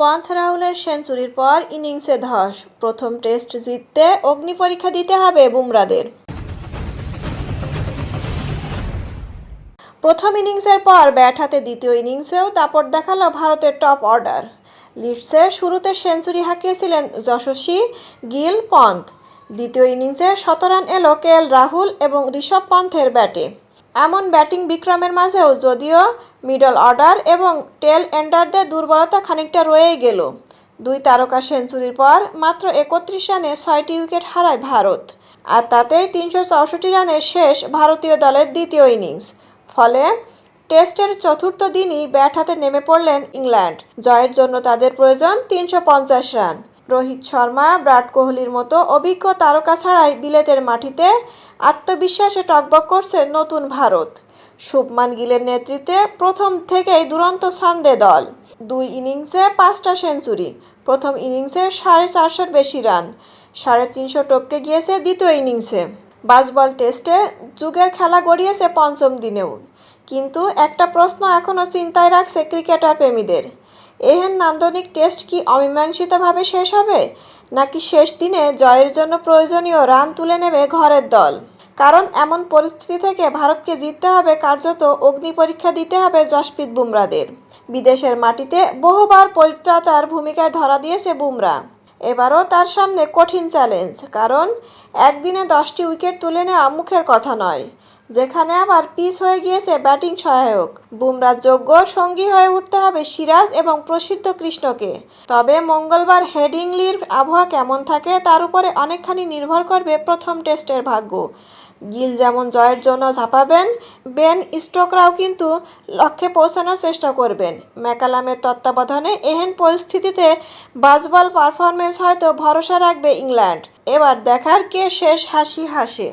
পন্থ রাহুলের সেঞ্চুরির পর ইনিংসে ধস। প্রথম টেস্ট জিততে অগ্নি পরীক্ষা দিতে হবে বুমরাদের। প্রথম ইনিংসের পর ব্যাট হাতে দ্বিতীয় ইনিংসেও দাপট দেখাল ভারতের টপ অর্ডার। লিডসে শুরুতে সেঞ্চুরি হাঁকিয়েছিলেন যশস্বী, গিল, পন্থ। দ্বিতীয় ইনিংসে শতরান এলো কে রাহুল এবং ঋষভ পন্থের ব্যাটে। এমন ব্যাটিং বিক্রমের মাঝেও যদিও মিডল অর্ডার এবং টেল এন্ডারদের দুর্বলতা খানিকটা রয়েই গেল। দুই তারকা সেঞ্চুরির পর মাত্র একত্রিশ রানে ছয়টি উইকেট হারায় ভারত। আর তাতেই তিনশো চৌষট্টি রানে শেষ ভারতীয় দলের দ্বিতীয় ইনিংস। ফলে টেস্টের চতুর্থ দিনই ব্যাট হাতে নেমে পড়লেন ইংল্যান্ড। জয়ের জন্য তাদের প্রয়োজন তিনশো পঞ্চাশ রান। রোহিত শর্মা, বিরাট কোহলির মতো অভিজ্ঞ তারকা ছাড়াই বিলেতের মাটিতে আত্মবিশ্বাসে টকবক করছে নতুন ভারত। শুভমান গিলের নেতৃত্বে প্রথম থেকেই দুরন্ত ছন্দে দল। দুই ইনিংসে পাঁচটা সেঞ্চুরি, প্রথম ইনিংসে সাড়ে চারশোর বেশি রান, সাড়ে তিনশো টপকে গিয়েছে দ্বিতীয় ইনিংসে। বাসবল টেস্টে যুগের খেলা গড়িয়েছে পঞ্চম দিনেও। কিন্তু একটা প্রশ্ন এখনও চিন্তায় রাখছে ক্রিকেটার প্রেমীদের এহেন নান্দনিক টেস্ট কি অমীমাংসিতভাবে শেষ হবে? নাকি শেষ দিনে জয়ের জন্য প্রয়োজনীয় রান তুলে নেবে ঘরের দল? কারণ এমন পরিস্থিতি থেকে ভারতকে জিততে হবে কার্যত অগ্নি পরীক্ষা দিতে হবে জশপ্রীত বুমরাদের। বিদেশের মাটিতে বহুবার পরিত্রাতার ভূমিকায় ধরা দিয়েছে বুমরা। এবারও তার সামনে কঠিন চ্যালেঞ্জ, কারণ একদিনে দশটি উইকেট তুলে নেওয়া মুখের কথা নয়। যেখানে আবার পিচ হয়ে গিয়েছে ব্যাটিং সহায়ক। বুমরার যোগ্য সঙ্গী হয়ে উঠতে হবে সিরাজ এবং প্রসিদ্ধ কৃষ্ণকে। তবে মঙ্গলবার হেডিংলির আবহাওয়া কেমন থাকে তার উপরে অনেকখানি নির্ভর করবে প্রথম টেস্টের ভাগ্য। গিল যেমন জয়ের জন্য ঝাঁপাবেন, বেন স্টোকরাও কিন্তু লক্ষ্যে পৌঁছানোর চেষ্টা করবেন। ম্যাকালামের তত্ত্বাবধানে এহেন পরিস্থিতিতে বাজবল পারফরমেন্স হয়তো ভরসা রাখবে ইংল্যান্ড। এবার দেখার কে শেষ হাসি হাসে।